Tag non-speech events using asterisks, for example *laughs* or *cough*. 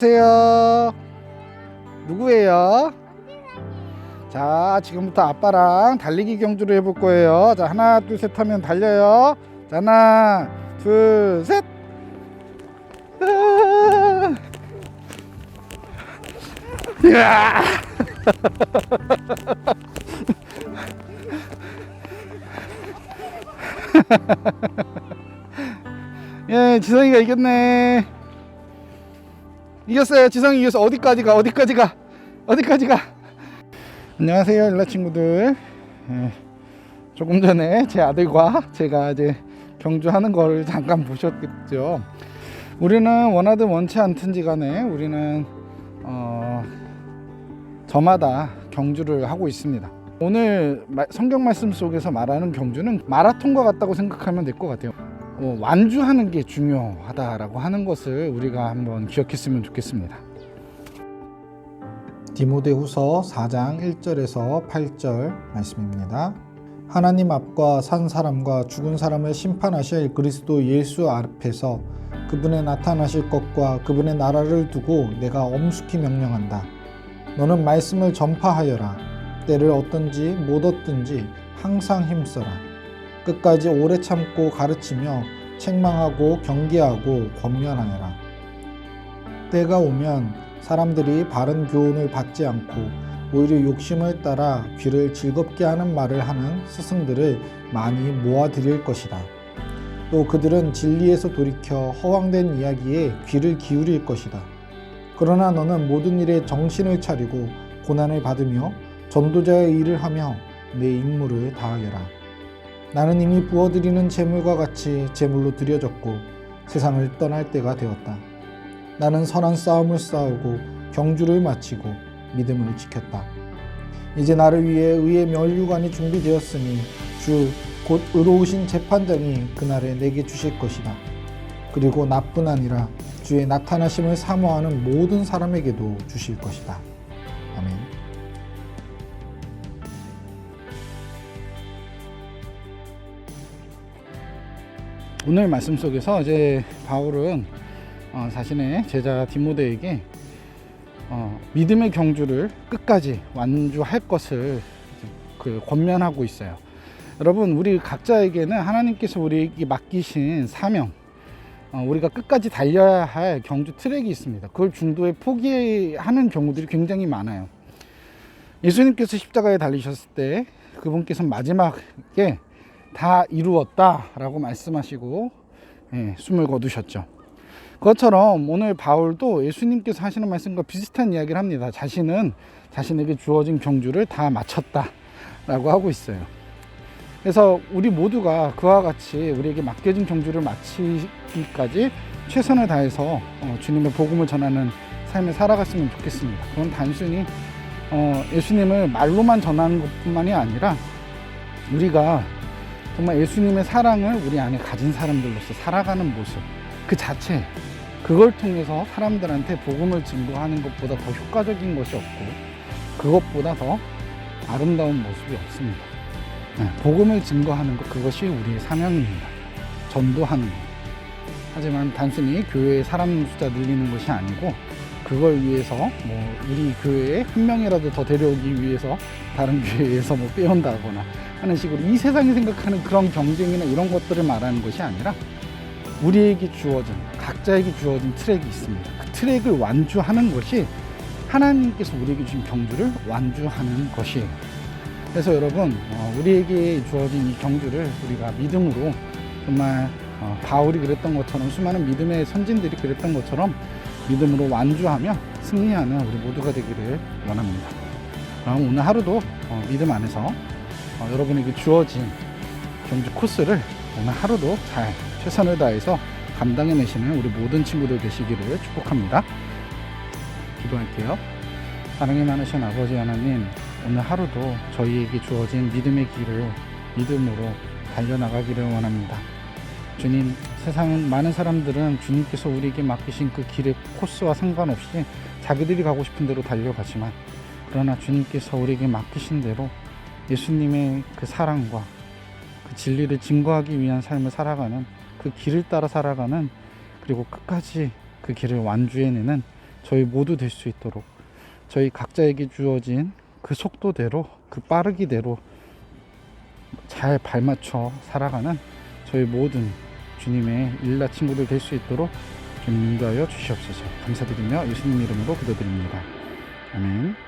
안녕하세요. 누구예요? 자, 지금부터 아빠랑 달리기 경주를 해볼 거예요. 자, 하나, 둘, 셋 하면 달려요. 자, 하나, 둘, 셋. 으아. 이야. *laughs* 예, 지성이가 이겼네. 이겼어요. 지성이 이겼어. 어디까지 가? 어디까지 가? 어디까지 가? 안녕하세요, 일라 친구들. 예, 조금 전에 제 아들과 제가 이제 경주하는 걸 잠깐 보셨겠죠. 우리는 원하든 원치 않든지 간에 우리는 어, 저마다 경주를 하고 있습니다. 오늘 마- 성경 말씀 속에서 말하는 경주는 마라톤과 같다고 생각하면 될 것 같아요. 어, 완주하는 게 중요하다라고 하는 것을 우리가 한번 기억했으면 좋겠습니다. 디모데후서 4장 1절에서 8절 말씀입니다. 하나님 앞과 산 사람과 죽은 사람을 심판하실 그리스도 예수 앞에서 그분의 나타나실 것과 그분의 나라를 두고 내가 엄숙히 명령한다. 너는 말씀을 전파하여라. 때를 얻든지 못 얻든지 항상 힘써라. 끝까지 오래 참고 가르치며 책망하고 경계하고 권면하여라. 때가 오면 사람들이 바른 교훈을 받지 않고 오히려 욕심을 따라 귀를 즐겁게 하는 말을 하는 스승들을 많이 모아들일 것이다. 또 그들은 진리에서 돌이켜 허황된 이야기에 귀를 기울일 것이다. 그러나 너는 모든 일에 정신을 차리고 고난을 받으며 전도자의 일을 하며 내 임무를 다하여라. 나는 이미 부어드리는 재물과 같이 재물로 드려졌고 세상을 떠날 때가 되었다. 나는 선한 싸움을 싸우고 경주를 마치고 믿음을 지켰다. 이제 나를 위해 의의 면류관이 준비되었으니 주 곧 의로우신 재판장이 그날에 내게 주실 것이다. 그리고 나뿐 아니라 주의 나타나심을 사모하는 모든 사람에게도 주실 것이다. 아멘. 오늘 말씀 속에서 이제 바울은 어, 자신의 제자 디모데에게 어, 믿음의 경주를 끝까지 완주할 것을 그 권면하고 있어요. 여러분, 우리 각자에게는 하나님께서 우리에게 맡기신 사명, 어, 우리가 끝까지 달려야 할 경주 트랙이 있습니다. 그걸 중도에 포기하는 경우들이 굉장히 많아요. 예수님께서 십자가에 달리셨을 때 그분께서 마지막에 다 이루었다라고 말씀하시고 예, 숨을 거두셨죠. 그것처럼 오늘 바울도 예수님께서 하시는 말씀과 비슷한 이야기를 합니다. 자신은 자신에게 주어진 경주를 다 마쳤다라고 하고 있어요. 그래서 우리 모두가 그와 같이 우리에게 맡겨진 경주를 마치기까지 최선을 다해서 어, 주님의 복음을 전하는 삶을 살아갔으면 좋겠습니다. 그건 단순히 어, 예수님을 말로만 전하는 것뿐만이 아니라 우리가 정말 예수님의 사랑을 우리 안에 가진 사람들로서 살아가는 모습 그 자체 그걸 통해서 사람들한테 복음을 증거하는 것보다 더 효과적인 것이 없고 그것보다 더 아름다운 모습이 없습니다. 네, 복음을 증거하는 것 그것이 우리의 사명입니다. 전도하는 것. 하지만 단순히 교회의 사람 숫자 늘리는 것이 아니고 그걸 위해서 뭐 우리 교회에 한 명이라도 더 데려오기 위해서 다른 *laughs* 교회에서 뭐 빼온다거나 하는 식으로 이 세상이 생각하는 그런 경쟁이나 이런 것들을 말하는 것이 아니라 우리에게 주어진 각자에게 주어진 트랙이 있습니다. 그 트랙을 완주하는 것이 하나님께서 우리에게 주신 경주를 완주하는 것이에요. 그래서 여러분 어, 우리에게 주어진 이 경주를 우리가 믿음으로 정말 어, 바울이 그랬던 것처럼 수많은 믿음의 선진들이 그랬던 것처럼 믿음으로 완주하며 승리하는 우리 모두가 되기를 원합니다. 그럼 오늘 하루도 어, 믿음 안에서 어, 여러분에게 주어진 경주 코스를 오늘 하루도 잘 최선을 다해서 감당해내시는 우리 모든 친구들 되시기를 축복합니다. 기도할게요. 사랑이 많으신 아버지 하나님, 오늘 하루도 저희에게 주어진 믿음의 길을 믿음으로 달려나가기를 원합니다. 주님, 세상 많은 사람들은 주님께서 우리에게 맡기신 그 길의 코스와 상관없이 자기들이 가고 싶은 대로 달려가지만, 그러나 주님께서 우리에게 맡기신 대로 예수님의 그 사랑과 그 진리를 증거하기 위한 삶을 살아가는 그 길을 따라 살아가는 그리고 끝까지 그 길을 완주해내는 저희 모두 될 수 있도록 저희 각자에게 주어진 그 속도대로 그 빠르기대로 잘 발맞춰 살아가는 저희 모든 주님의 일라 친구들 될 수 있도록 좀 인도하여 주시옵소서 감사드리며 예수님 이름으로 기도드립니다. 아멘.